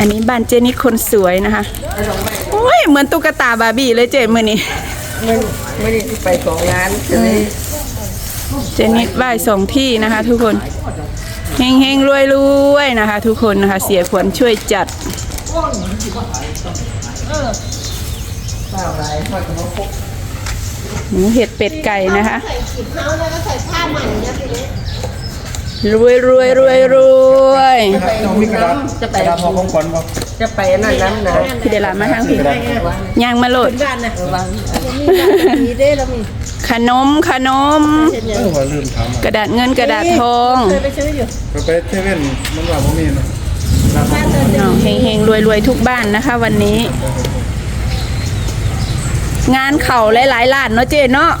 อันนี้บ้านเจนิดคนสวยนะคะโอ้ยเหมือนตุ๊กตาบาร์บี้เลยเจมือนี้ไม่ไม่ได้ไปของงานก็เลยเจนิดไหว้สองที่นะคะ ทุกคนเฮงเฮงรวยรวยๆนะคะ ทุกคนนะคะ เสียขวัญช่วยจัดเปล่าอะไรพอจะมาพกหมูเห็ดเป็ดไก่นะคะใส่ขีดเท้าแล้วก็ใส่ผ้าใหม่เนี่ยทีนี้ รวยรวยรวยรวยจะไปต้องมีกระดาษจะกไประดาษพอของขวัญบ่จะไปนั่นนั้นนะพี่เดลามาทางพี่ย่างมาโหลดบ้านนะระวังมีแบบนี้ได้แล้วมีขนมขนมเช่นเอยังอว่าลืมถามกระดาษเงินกระดาษทองเคยไปซื้ออยู่ไปไปเซเว่นมันว่าบ่มีนะบ้านเดินน้องเฮงเฮงรวยรวยทุกบ้านนะคะ วันนี้ งานเข่าหลายๆล้านเนาะเจเนาะ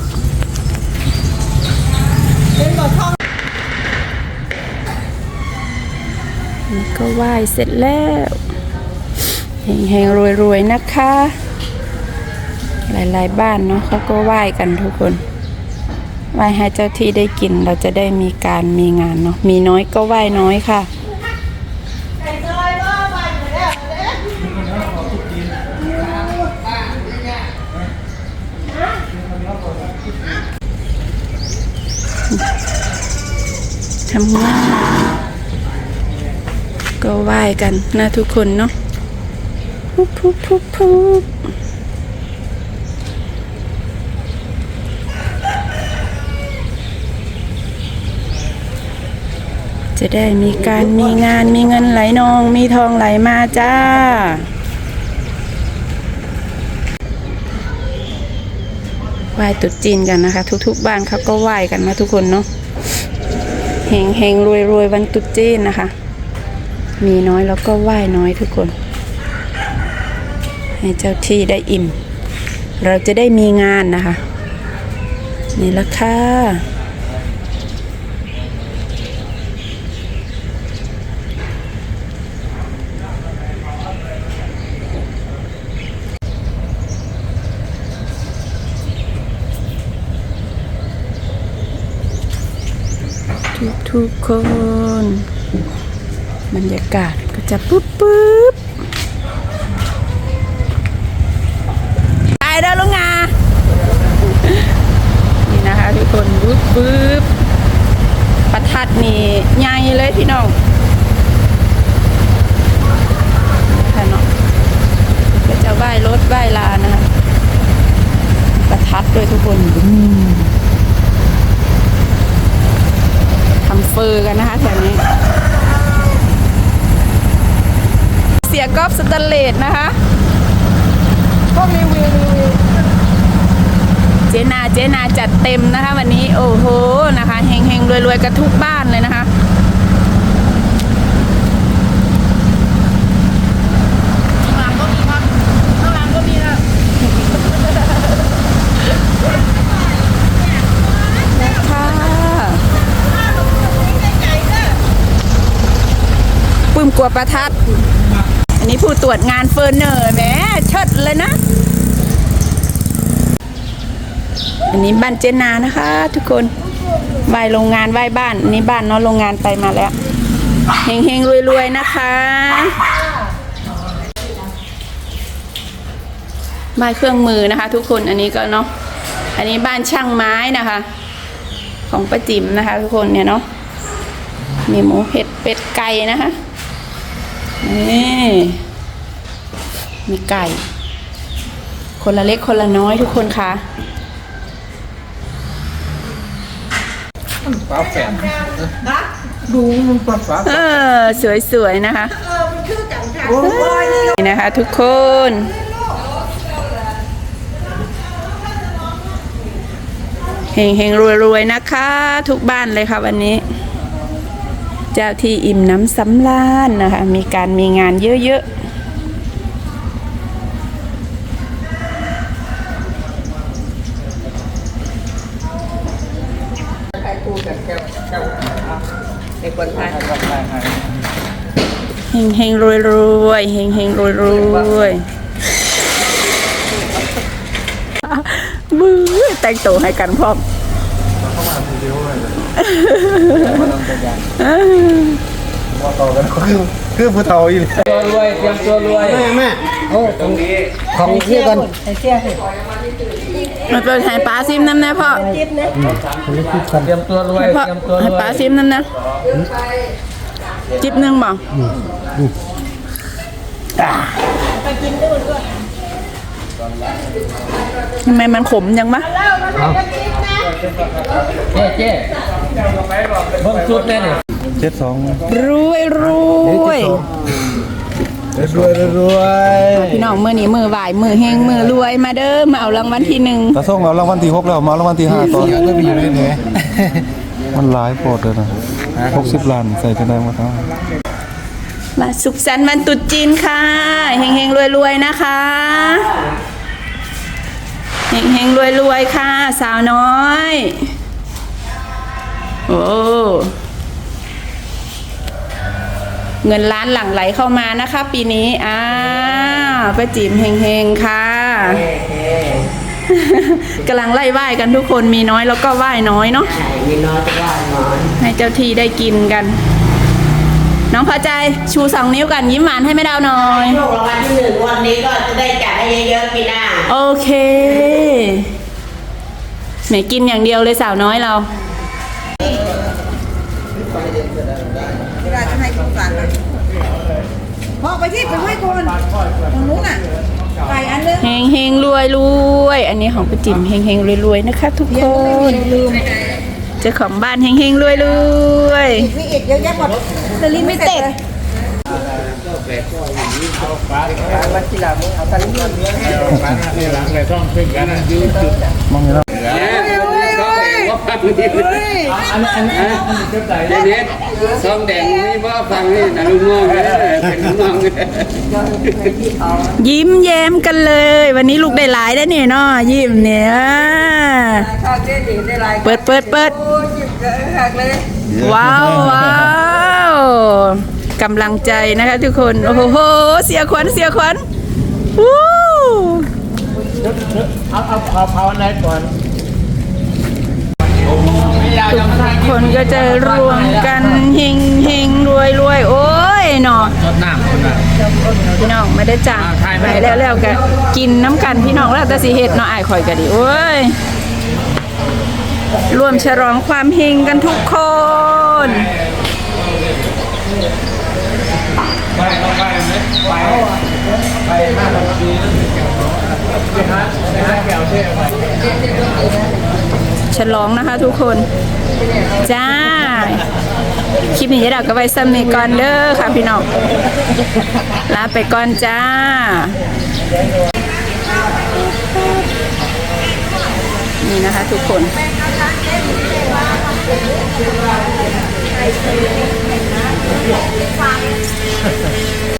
นบ่อทองนี่ก็ไหว้เสร็จแล้วเฮงเฮงรวยรวยนะคะ หลายๆบ้านเนาะเขาก็ไหว้กันทุกคนไหว้ให้เจ้าที่ได้กินเราจะได้มีการมีงานเนาะมีน้อยก็ไหว้น้อยค่ะไก่ซอยว่าบ้านอยู่แล้วเด้ทำงาน ก็ไหว้กันนะทุกคนเนาะพุ๊บพุบพุบพุบจะได้มีการมีงานมีเงินไหลนอง มีทองไหลมาจ้า ไหว้ตรุษจีนกันนะคะ ทุกๆบ้านเขาก็ไหว้กันนะทุกคนเนาะเฮงเฮงรวยรวยวันตรุษจีนนะคะ มีน้อยแล้วก็ไหว้น้อยทุกคน ให้เจ้าที่ได้อิ่ม เราจะได้มีงานนะคะ นี่ละค่ะทุกทุกๆคน บรรยากาศก็จะปุ๊บปุ๊บตายแล้วลุงงานี่นะคะทุกคนปุ๊บปุ๊บประทัดนี่ใหญ่เลยพี่น้องค่ะเนาะก็จะไหว้รถไหว้ลานะคะทัดด้วยทุกคนบึ้มทำเฟอร์กันนะคะแถวนี้ เสียกอล์ฟ สแตนเลสนะคะพวกรีวิวรีวิวเจนาเจนาจัดเต็มนะคะ วันนี้โอ้โหนะคะเฮงเฮงรวยรวยกันทุกบ้านเลยนะคะค่ะปื้มกลัวประทัด อันนี้ผู้ตรวจงานเฟอร์เนอร์แหมเชิดเลยนะ อันนี้บ้านเจนานะคะ ทุกคนไหวโรงงานไหวบ้านอันนี้บ้านเนาะโรงงานไปมาแล้วเฮงเฮงรวยรวยๆนะคะไหว้เครื่องมือนะคะ ทุกคนอันนี้ก็เนาะอันนี้บ้านช่างไม้นะคะ ของป้าจิ๋มนะคะ ทุกคนเนี่ยเนาะมีหมูเห็ดเป็ดไก่นะคะ นี่มีไก่ คนละเล็กคนละน้อยทุกคนค่ะฟ้าแฝดดูมันฟ้าฟ้าเออสวยๆนะคะเออมันคือจังค่ะนี่นะคะทุกคนเฮงเฮงรวยรวยๆนะคะ ทุกบ้านเลยค่ะวันนี้ เจ้าที่อิ่มน้ำสำราญนะคะ มีการมีงานเยอะเจ้าเจ้าเอาไอ้คนไทยๆเฮงเฮงรวยรวยเฮงเฮงรวยรวยๆมือแต่งตัวให้กันพร้อม คือคือผู้เฒ่าอีหลีตัวรวยเตรียมตัวรวยแม่แม่โอ้ตรงนี้ของนี่ก่อนใส่เสื้อสิมาเปิดให้ป้าซิมน้ำนะพ่อเตรียมตัวรวยเตรียมตัวรให้วยป้าซิมน้ำนะจิบหนึ่งบอกไปกินด้วยด้วย ทำไมมันขมยังมะเจ๊เจ๊เบิ่งชุดแน่เนี่ยเจ็ดสองรวยรวยรวยรวยพี่น้องมือนี้มือไหวมือเฮงมือรวยมาเด้อมาเอารางวัลที่หนึ่งตาส่งเอารางวัลที่หกแล้วมาเอารางวัลที่ห้าต่อก็มีอยู่ในนี้มันหลายโปรดเลยนะหกสิบล้านใส่จะได้มาทั้งมาสุขสันต์วันตรุษจีนค่ะเฮงเฮงรวยรวยๆนะคะ เฮงเฮงรวยรวยๆค่ะ สาวน้อย โอ้เงินล้านหลั่งไหลเข้ามานะคะ ปีนี้อ้าวป้าจิ๋มเฮงเฮงๆค่ะกำลังไล่ไหว้กันทุกคนมีน้อยแล้วก็ไหว้น้อยเนาะ มีน้อยจะว่าน้อย ให้เจ้าที่ได้กินกัน น้องพอใจชูสองนิ้วกันยิ้มหวานให้ไม่ดาวหน่อย ถูกรางวัลที่หนึ่งวันนี้ก็จะได้จัดให้เยอะๆปีหน้า โอเคแหมกินอย่างเดียวเลยสาวน้อยเรา เวลาจะให้คุณสั่งพ่อไปที่ไปให้คนตรงนู้นน่ะไก่อันนึงเฮงเฮงรวยรวย อันนี้ของป้าจิ๋มเฮงเฮงรวยรวยนะคะ ทุกคน ลืม เจ้าของบ้านเฮงเฮงรวยรวยมีอีกเยอะแยะหมดแต่ลิมิเต็ดมาทีหลังมึงเอาตะลิ่งมาเลี้ยงให้มาทีหลังเลยต้องพึ่งกันยืนจุดมองเห็นแล้ว อันอันอันเจ้าใจเด็ดซองแดงมีบ่าฟังนี่นะลุงงงเลยเป็นลุงงงยิ้มแย้มกันเลย วันนี้ลูกได้หลายได้เนี่ยเนาะยิ้มเนี่ยเปิดเปิดเปิดว้าวว้าวกำลังใจนะคะทุกคน โอ้โห เสียขวัญเสียขวัญวู้เอาเอาเอาเอาอันไหนก่อน ทุกคนก็จะรวมกันเฮงเฮงรวยรวยโอ้ยเนาะรดน้ำคนละพี่น้องไม่ได้จ้างอ่าใช่ไปแล้วแล้วก็กินน้ำกันพี่น้องแล้วแต่สิเห็ดเนาะอายข่อยก็ดีโอ้ยรวมฉลองความเฮงกันทุกคน ฉลองนะคะทุกคน จ้า คลิปนี้ยะดาก็ไว้ซ้ำนี้ก่อนเด้อค่ะพี่น้องลาไปก่อนจ้านี่นะคะทุกคน